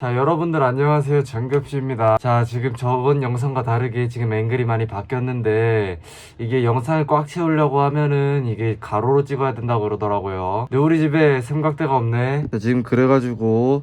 자 여러분들 안녕하세요. 정겹씨입니다. 자 지금 저번 영상과 다르게 지금 앵글이 많이 바뀌었는데 이게 영상을 꽉 채우려고 하면은 이게 가로로 찍어야 된다고 그러더라고요. 근데 우리 집에 삼각대가 없네. 자, 지금 그래가지고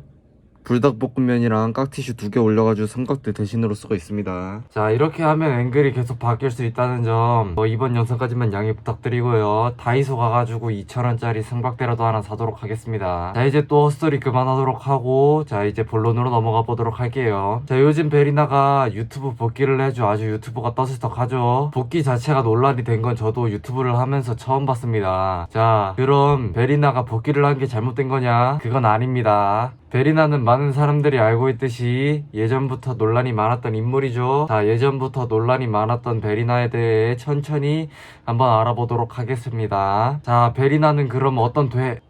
불닭볶음면이랑 깍티슈 두 개 올려가지고 삼각대 대신으로 쓰고 있습니다. 자 이렇게 하면 앵글이 계속 바뀔 수 있다는 점. 어, 이번 영상까지만 양해 부탁드리고요. 다이소 가가지고 2,000원짜리 삼각대라도 하나 사도록 하겠습니다. 자 이제 또 헛소리 그만하도록 하고 자 이제 본론으로 넘어가 보도록 할게요. 자 요즘 베리나가 유튜브 복귀를 해줘. 아주 유튜버가 떠들썩하죠. 복귀 자체가 논란이 된 건 저도 유튜브를 하면서 처음 봤습니다. 자 그럼 베리나가 복귀를 한 게 잘못된 거냐? 그건 아닙니다 베리나는 많은 사람들이 알고 있듯이 예전부터 논란이 많았던 인물이죠. 자, 예전부터 논란이 많았던 베리나에 대해 천천히 한번 알아보도록 하겠습니다. 자, 베리나는 그럼 어떤 돼,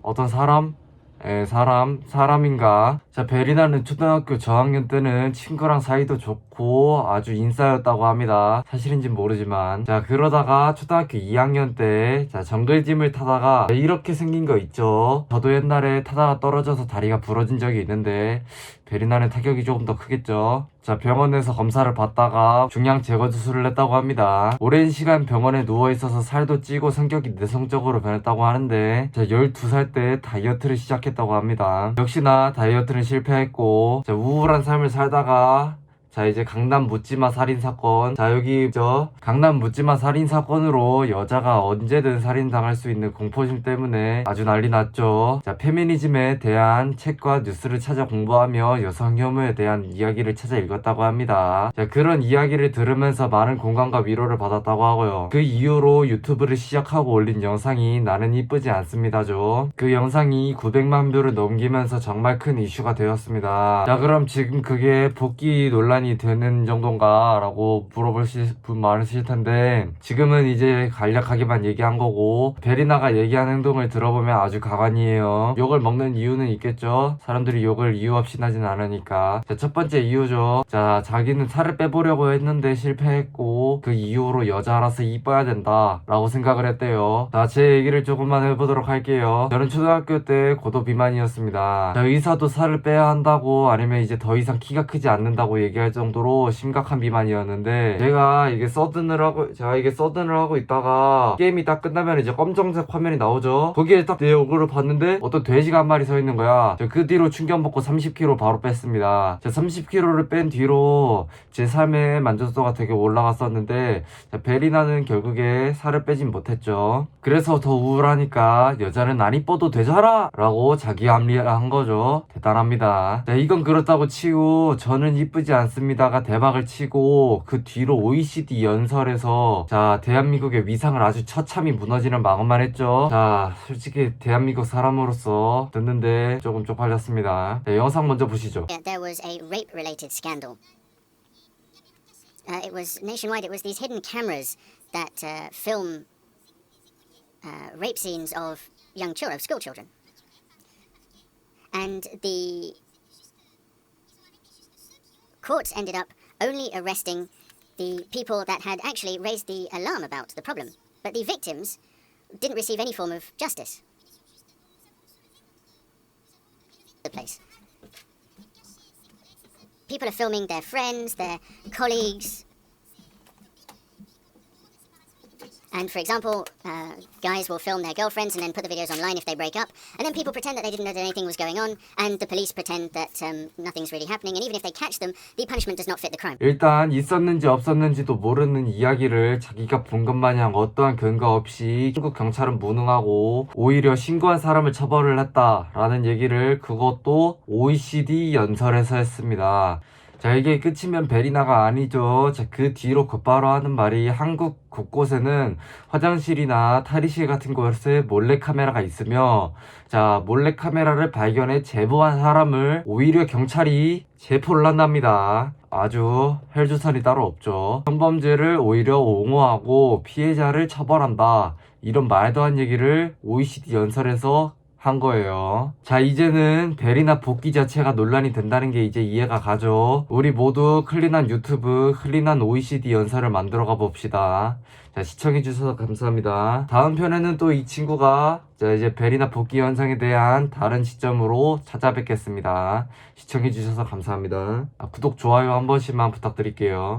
어떤 사람? 에, 사람, 사람인가? 자, 베리나는 초등학교 저학년 때는 친구랑 사이도 좋고 아주 인싸였다고 합니다. 사실인진 모르지만. 자, 그러다가 초등학교 2학년 때, 자, 정글짐을 타다가 이렇게 생긴 거 있죠. 저도 옛날에 타다가 떨어져서 다리가 부러진 적이 있는데, 베리나는 타격이 조금 더 크겠죠. 자, 병원에서 검사를 받다가 중량 제거 수술을 했다고 합니다. 오랜 시간 병원에 누워 있어서 살도 찌고 성격이 내성적으로 변했다고 하는데, 자, 12살 때 다이어트를 시작했다고 합니다. 역시나 다이어트는 실패했고, 자, 우울한 삶을 살다가 자 이제 강남 묻지마 살인 사건. 자 여기 저 강남 묻지마 살인 사건으로 여자가 언제든 살인 당할 수 있는 공포심 때문에 아주 난리 났죠. 자 페미니즘에 대한 책과 뉴스를 찾아 공부하며 여성 혐오에 대한 이야기를 찾아 읽었다고 합니다. 자 그런 이야기를 들으면서 많은 공감과 위로를 받았다고 하고요. 그 이후로 유튜브를 시작하고 올린 영상이 나는 이쁘지 않습니다죠. 그 영상이 900만 뷰를 넘기면서 정말 큰 이슈가 되었습니다. 자 그럼 지금 그게 복귀 논란 이 되는 정도인가 라고 물어보실 분 많으실 텐데 지금은 이제 간략하게만 얘기한 거고 베리나가 얘기한 행동을 들어보면 아주 가관이에요. 욕을 먹는 이유는 있겠죠? 사람들이 욕을 이유 없이 나진 않으니까. 자, 첫 번째 이유죠. 자 자기는 살을 빼보려고 했는데 실패했고 그 이후로 여자라서 이뻐야 된다 라고 생각을 했대요. 자 제 얘기를 조금만 해보도록 할게요. 저는 초등학교 때 고도 비만이었습니다. 자, 의사도 살을 빼야 한다고 아니면 이제 더 이상 키가 크지 않는다고 얘기할 정도로 심각한 비만이었는데 제가 이게 서든을 하고 제가 이게 서든을 하고 있다가 게임이 딱 끝나면 이제 검정색 화면이 나오죠. 거기에 딱 내 얼굴을 봤는데 어떤 돼지가 한 마리 서 있는 거야. 저그 뒤로 충격 먹고 30kg 바로 뺐습니다. 자 30kg를 뺀 뒤로 제 삶의 만족도가 되게 올라갔었는데 자, 베리나는 결국에 살을 빼진 못했죠. 그래서 더 우울하니까 여자는 안 이뻐도 되잖아! 라고 자기 합리화한 거죠. 대단합니다. 자, 이건 그렇다고 치고 저는 이쁘지 않습니다 가 대박을 치고 그 뒤로 OECD 연설에서 자 대한민국의 위상을 아주 처참히 무너지는 망언만 했죠 자 솔직히 대한민국 사람으로서 듣는데 조금 쪽팔렸습니다 자, 영상 먼저 보시죠 there was a rape related scandal. Uh, it was nationwide, it was these hidden cameras that uh, film uh, rape scenes of young children, school children. And the courts ended up only arresting the people that had actually raised the alarm about the problem. But the victims didn't receive any form of justice. The place. People are filming their friends, their colleagues. And for example, uh, guys will film their girlfriends and then put the videos online if they break up. And then people pretend that they didn't know that anything was going on, and the police pretend that um, nothing's really happening. And even if they catch them, the punishment does not fit the crime. 일단 있었는지 없었는지도 모르는 이야기를 자기가 본 것 마냥 어떠한 근거 없이 한국 경찰은 무능하고 오히려 신고한 사람을 처벌을 했다라는 얘기를 그것도 OECD 연설에서 했습니다. 자 이게 끝이면 베리나가 아니죠. 자 그 뒤로 곧바로 하는 말이 한국 곳곳에는 화장실이나 탈의실 같은 곳에 몰래카메라가 있으며 자 몰래카메라를 발견해 제보한 사람을 오히려 경찰이 체포를 한답니다. 아주 헬조선이 따로 없죠. 성범죄를 오히려 옹호하고 피해자를 처벌한다. 이런 말도 안 얘기를 OECD 연설에서 한 거예요. 자, 이제는 베리나 복귀 자체가 논란이 된다는 게 이제 이해가 가죠. 우리 모두 클린한 유튜브, 클린한 OECD 연설을 만들어 가 봅시다. 자, 시청해주셔서 감사합니다. 다음 편에는 또 이 친구가 자, 이제 베리나 복귀 현상에 대한 다른 시점으로 찾아뵙겠습니다. 시청해주셔서 감사합니다. 아, 구독, 좋아요 한 번씩만 부탁드릴게요.